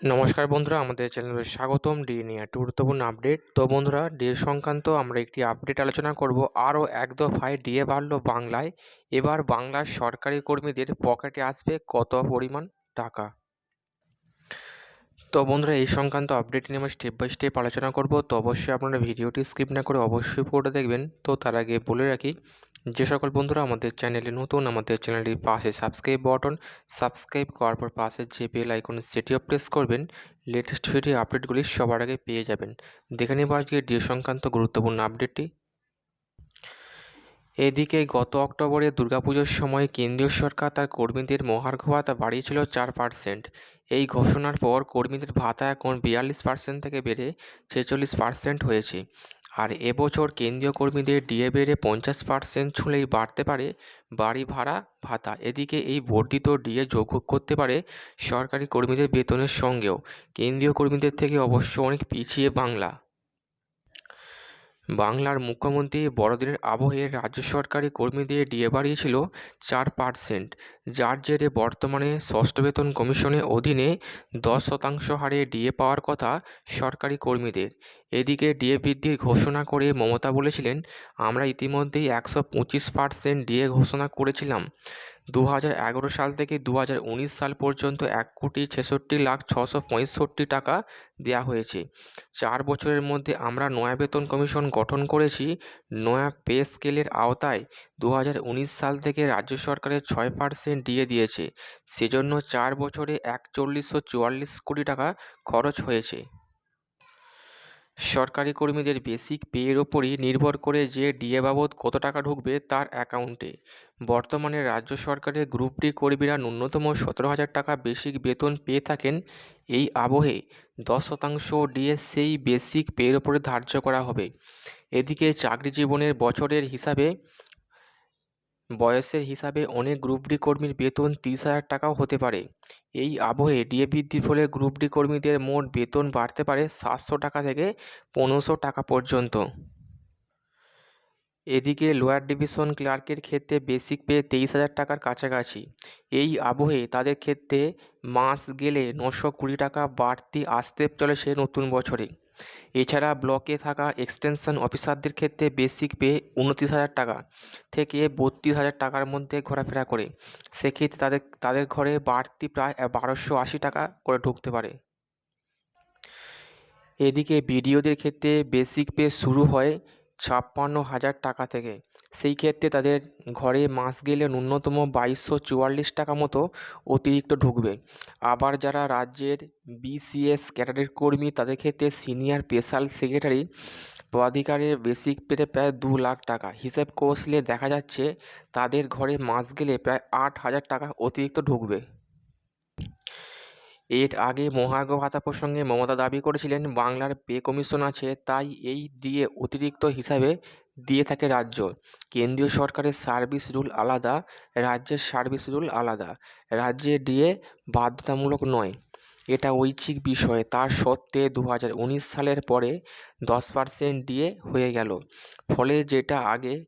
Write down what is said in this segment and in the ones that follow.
নমস্কার বন্ধুরা, আমাদের চ্যানেলে স্বাগতম ডি নিয়ে একটি গুরুত্বপূর্ণ আপডেট। তো বন্ধুরা ডিএ সংক্রান্ত আমরা একটি আপডেট আলোচনা করব। আরও এক দফায় ডিএ বাড়ল বাংলায়। এবার বাংলার সরকারি কর্মীদের পকেটে আসবে কত পরিমাণ টাকা? তো বন্ধুরা, এই সংক্রান্ত আপডেট নিয়ে আমরা স্টেপ বাই স্টেপ আলোচনা করব। তো অবশ্যই আপনারা ভিডিওটি স্কিপ না করে অবশ্যই পুরোটা দেখবেন। তো তার আগে বলে রাখি যে সকল বন্ধুরা আমাদের চ্যানেলে নতুন, আমাদের চ্যানেলটির পাশে সাবস্ক্রাইব বটন সাবস্ক্রাইব করার পর পাশে যে বেল আইকন সেটিও প্রেস করবেন। লেটেস্ট ভিডিও আপডেটগুলি সবার আগে পেয়ে যাবেন। দেখে নেব আজকে ডিএ সংক্রান্ত গুরুত্বপূর্ণ আপডেটটি এদিকে গত অক্টোবরে দুর্গাপুজোর সময় কেন্দ্রীয় সরকার তার কর্মীদের মহার্ঘ ভাতা বাড়িয়েছিল চার পার্সেন্ট এই ঘোষণার পর কর্মীদের ভাতা এখন বিয়াল্লিশ পার্সেন্ট থেকে বেড়ে ছেচল্লিশ পার্সেন্ট হয়েছে। আর এবছর কেন্দ্রীয় কর্মীদের ডিএ বেড়ে পঞ্চাশ পার্সেন্ট ছুঁলেই বাড়তে পারে বাড়ি ভাড়া ভাতা। এদিকে এই বর্ধিত ডিএ যোগ করতে পারে সরকারি কর্মীদের বেতনের সঙ্গেও। কেন্দ্রীয় কর্মীদের থেকে অবশ্য অনেক পিছিয়ে বাংলা। বাংলার মুখ্যমন্ত্রী বড়দিনের আবহে রাজ্য সরকারি কর্মীদের ডিএ বাড়িয়েছিল চার পার্সেন্ট, যার জেরে বর্তমানে ষষ্ঠ বেতন কমিশনের অধীনে দশ শতাংশ হারে ডিএ পাওয়ার কথা সরকারি কর্মীদের। এদিকে ডিএ বৃদ্ধির ঘোষণা করে মমতা বলেছিলেন, আমরা ইতিমধ্যেই একশো পঁচিশ পার্সেন্ট ডিএ ঘোষণা করেছিলাম। দু হাজার এগারো সাল থেকে দু হাজার উনিশ সাল পর্যন্ত এক কোটি ছেষট্টি লাখ ছশো পঁয়ষট্টি টাকা দেওয়া হয়েছে। চার বছরের মধ্যে আমরা নয়া বেতন কমিশন গঠন করেছি। নয়া পে স্কেলের আওতায় দু হাজার উনিশ সাল থেকে রাজ্য সরকারের ছয় পার্সেন্ট দিয়ে দিয়েছে। সেজন্য চার বছরে একচল্লিশশো চুয়াল্লিশ কোটি টাকা খরচ হয়েছে। সরকারি কর্মীদের বেসিক পেয়ের ওপরই নির্ভর করে যে ডিএ বাবদ কত টাকা ঢুকবে তার অ্যাকাউন্টে। বর্তমানে রাজ্য সরকারের গ্রুপ ডি কর্মীরা ন্যূনতম সতেরো হাজার টাকা বেসিক বেতন পেয়ে থাকেন এই আবহে। দশ শতাংশ ডিএ সেই বেসিক পেয়ের ওপরে ধার্য করা হবে। এদিকে চাকরি জীবনের বছরের হিসাবে বয়সের হিসাবে অনেক গ্রুপ ডি কর্মীর বেতন তিরিশ হাজার টাকাও হতে পারে। এই আবহে ডিএ বৃদ্ধির ফলে গ্রুপ ডি কর্মীদের মোট বেতন বাড়তে পারে সাতশো টাকা থেকে পনেরোশো টাকা পর্যন্ত। এদিকে লোয়ার ডিভিশন ক্লার্কের ক্ষেত্রে বেসিক পে তেইশ হাজার টাকার কাছাকাছি। এই আবহে তাদের ক্ষেত্রে মাস গেলে নশো কুড়ি টাকা বাড়তি আসতে চলেছে নতুন বছরে। এছাড়া ব্লকে থাকা এক্সটেনশন অফিসারদের ক্ষেত্রে বেসিক পে উনত্রিশ হাজার টাকা থেকে বত্রিশ হাজার টাকার মধ্যে ঘোরাফেরা করে। সেক্ষেত্রে তাদের তাদের ঘরে বাড়তি প্রায় বারোশো আশি টাকা করে ঢুকতে পারে। এদিকে বিডিওদের ক্ষেত্রে বেসিক পে শুরু হয় ছাপ্পান্ন হাজার টাকা থেকে। সেই ক্ষেত্রে তাদের ঘরে মাস গেলে ন্যূনতম বাইশশো চুয়াল্লিশ টাকা মতো অতিরিক্ত ঢুকবে। আবার যারা রাজ্যের বিসিএস ক্যাডারের কর্মী, তাদের ক্ষেত্রে সিনিয়র স্পেশাল সেক্রেটারি পদাধিকারের বেসিক পেতে প্রায় দু লাখ টাকা। হিসেব কষলে দেখা যাচ্ছে তাদের ঘরে মাস গেলে প্রায় আট হাজার টাকা অতিরিক্ত ঢুকবে। এর আগে মহার্ঘ ভাতা প্রসঙ্গে মমতা দাবি করেছিলেন, বাংলার পে কমিশন আছে, তাই এই দিয়ে অতিরিক্ত হিসাবে দিয়ে থাকে রাজ্য। কেন্দ্রীয় সরকারের সার্ভিস রুল আলাদা, রাজ্যের সার্ভিস রুল আলাদা। রাজ্যে ডিএ বাধ্যতামূলক নয়। এটা ঐচ্ছিক বিষয়। তার সত্ত্বে দু হাজার উনিশ সালের পরে দশ পার্সেন্ট ডিএ হয়ে গেল। ফলে যেটা আগে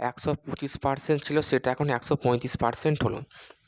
একশো পঁচিশ পার্সেন্ট ছিল, সেটা এখন একশো পঁয়ত্রিশ পার্সেন্ট হলো।